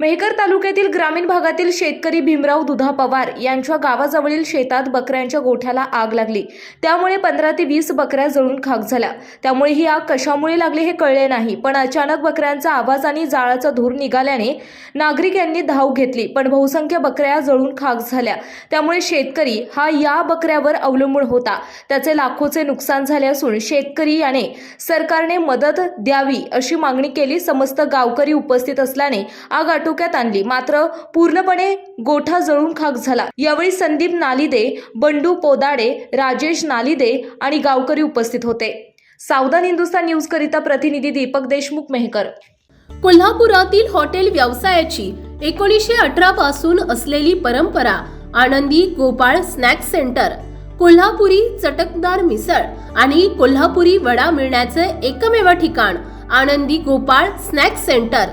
मेहकर तालुक्यातील ग्रामीण भागातील शेतकरी भीमराव दुधा पवार यांच्या गावाजवळील शेतात बकऱ्यांच्या गोठ्याला आग लागली. त्यामुळे पंधरा ते वीस बकऱ्या जळून खाक झाल्या. त्यामुळे ही आग कशामुळे लागली हे कळले नाही पण अचानक बकऱ्यांचा आवाज आणि जाळाचा धूर निघाल्याने नागरिक यांनी धाव घेतली पण बहुसंख्य बकऱ्या जळून खाक झाल्या. त्यामुळे शेतकरी हा या बकऱ्यावर अवलंबून होता. त्याचे लाखोचे नुकसान झाले असून शेतकरी याने सरकारने मदत द्यावी अशी मागणी केली. समस्त गावकरी उपस्थित असल्याने आग आटोक्यात आणली. मात्र पूर्णपणे गोठा जळून खाक झाला. यावेळी संदीप नालिदे बंडू पोदाडे राजेश नालिदे आणि गावकरी उपस्थित होते. सावधान हिंदुस्तान न्यूज करिता प्रतिनिधी दीपक देशमुख मेहकर. कोल्हापुरातील हॉटेल व्यवसायाची एकोणीसशे अठरा पासून असलेली परंपरा आनंदी गोपाळ स्नॅक्स सेंटर कोल्हापुरी चटकदार मिसळ आणि कोल्हापुरी वडा मिळण्याचे एकमेव ठिकाण आनंदी गोपाळ स्नॅक्स सेंटर.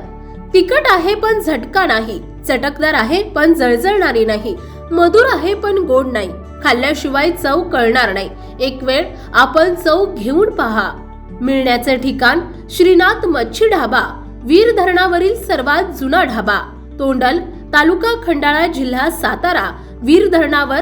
तिखट आहे पण झटका नाही. चटकदार आहे पण जळजळणारी नाही. मधुर आहे पण गोड नाही. खाल्ल्याशिवाय चव कळणार नाही. एक वेळ आपण चव घेऊन पहा. मिळण्याचे ठिकाण श्रीनाथ मच्छी ढाबा. वीर धरणावरील सर्वात जुना ढाबा. तोंडल तालुका खंडाळा जिल्हा सातारा. वीर धरणावर